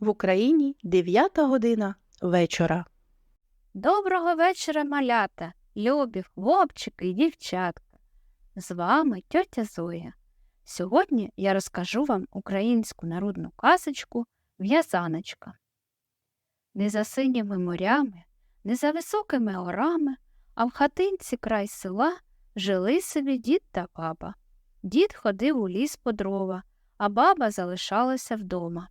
В Україні 9 година вечора. Доброго вечора, малята, любі хлопчики і дівчатка. З вами тьотя Зоя. Сьогодні я розкажу вам українську народну казочку В'язаночка. Не за синіми морями, не за високими горами, а в хатинці край села жили собі дід та баба. Дід ходив у ліс по дрова, а баба залишалася вдома.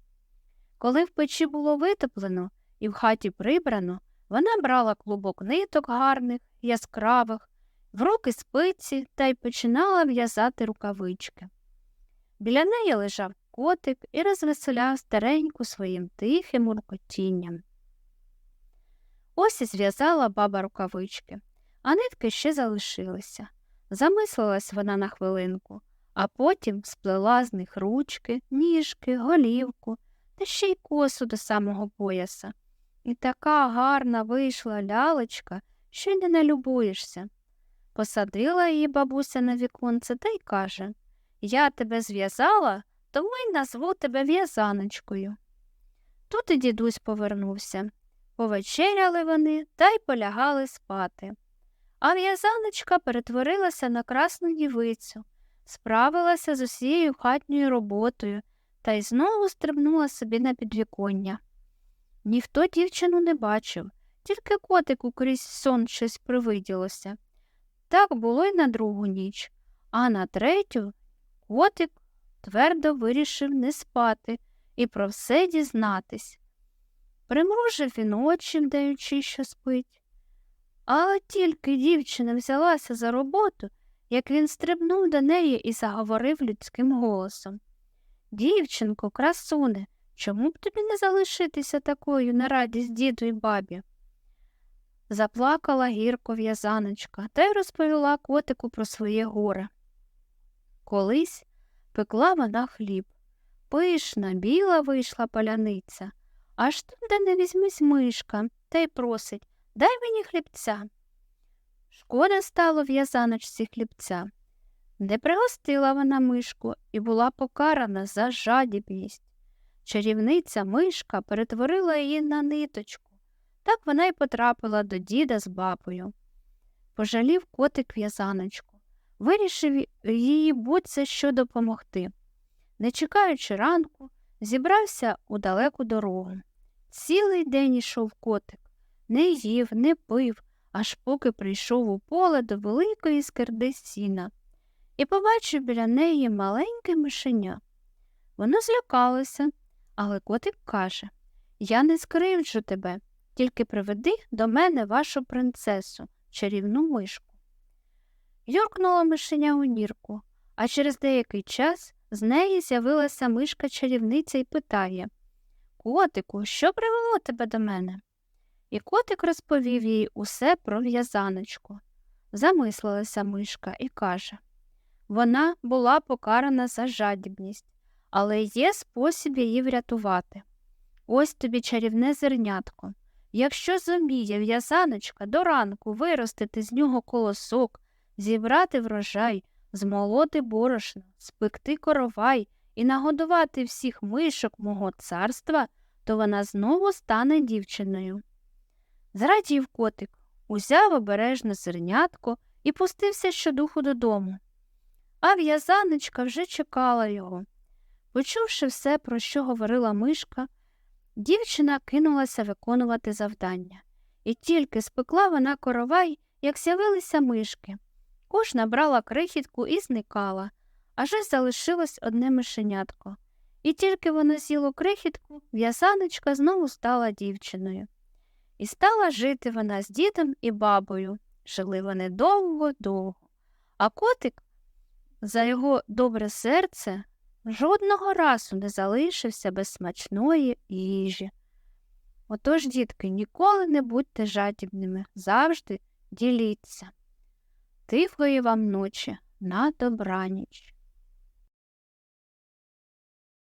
Коли в печі було витоплено і в хаті прибрано, вона брала клубок ниток гарних, яскравих, в руки спиці та й починала в'язати рукавички. Біля неї лежав котик і розвеселяв стареньку своїм тихим муркотінням. Ось і зв'язала баба рукавички, а нитки ще залишилися. Замислилась вона на хвилинку, а потім сплела з них ручки, ніжки, голівку та ще й косу до самого пояса. І така гарна вийшла лялечка, що й не налюбуєшся. Посадила її бабуся на віконце та й каже Я тебе зв'язала, тому й назву тебе в'язаночкою. Тут і дідусь повернувся. Повечеряли вони та й полягали спати. А в'язаночка перетворилася на красну дівицю, справилася з усією хатньою роботою та й знову стрибнула собі на підвіконня. Ніхто дівчину не бачив, тільки котику крізь сон щось привиділося. Так було й на другу ніч, а на третю котик твердо вирішив не спати і про все дізнатись. Примружив він очі, вдаючи, що спить. Але тільки дівчина взялася за роботу, як він стрибнув до неї і заговорив людським голосом. Дівчинко, красуне, чому б тобі не залишитися такою на радість діду й бабі? Заплакала гірко в'язаночка та й розповіла котику про своє горе. Колись пекла вона хліб. Пишна, біла вийшла паляниця, аж тут де не візьмись мишка та й просить дай мені хлібця. Шкода стало в'язаночці хлібця. Не пригостила вона мишку і була покарана за жадібність. Чарівниця мишка перетворила її на ниточку. Так вона й потрапила до діда з бабою. Пожалів котик в'язаночку, вирішив їй будь-це що допомогти. Не чекаючи ранку, зібрався у далеку дорогу. Цілий день ішов котик, не їв, не пив, аж поки прийшов у поле до великої скирди сіна і побачив біля неї маленьке мишеня. Воно злякалося, але котик каже Я не скривджу тебе, тільки приведи до мене вашу принцесу, чарівну мишку. Юркнула мишеня у нірку, а через деякий час з неї з'явилася мишка чарівниця і питає Котику, що привело тебе до мене? І котик розповів їй усе про в'язаночку. Замислилася мишка і каже вона була покарана за жадібність, але є спосіб її врятувати. Ось тобі чарівне зернятко. Якщо зуміє в'язаночка до ранку виростити з нього колосок, зібрати врожай, змолоти борошно, спекти коровай і нагодувати всіх мишок мого царства, то вона знову стане дівчиною. Зрадів котик, узяв обережно зернятко і пустився щодуху додому. А в'язаночка вже чекала його. Почувши все, про що говорила мишка, дівчина кинулася виконувати завдання, і тільки спекла вона коровай, як з'явилися мишки. Кожна брала крихітку і зникала, аж ось залишилось одне мишенятко. І тільки воно з'їло крихітку, в'язаночка знову стала дівчиною. І стала жити вона з дідом і бабою. Жили вони довго-довго. А котик за його добре серце жодного разу не залишився без смачної їжі. Отож, дітки, ніколи не будьте жадібними, завжди діліться. Тихої вам ночі на добраніч.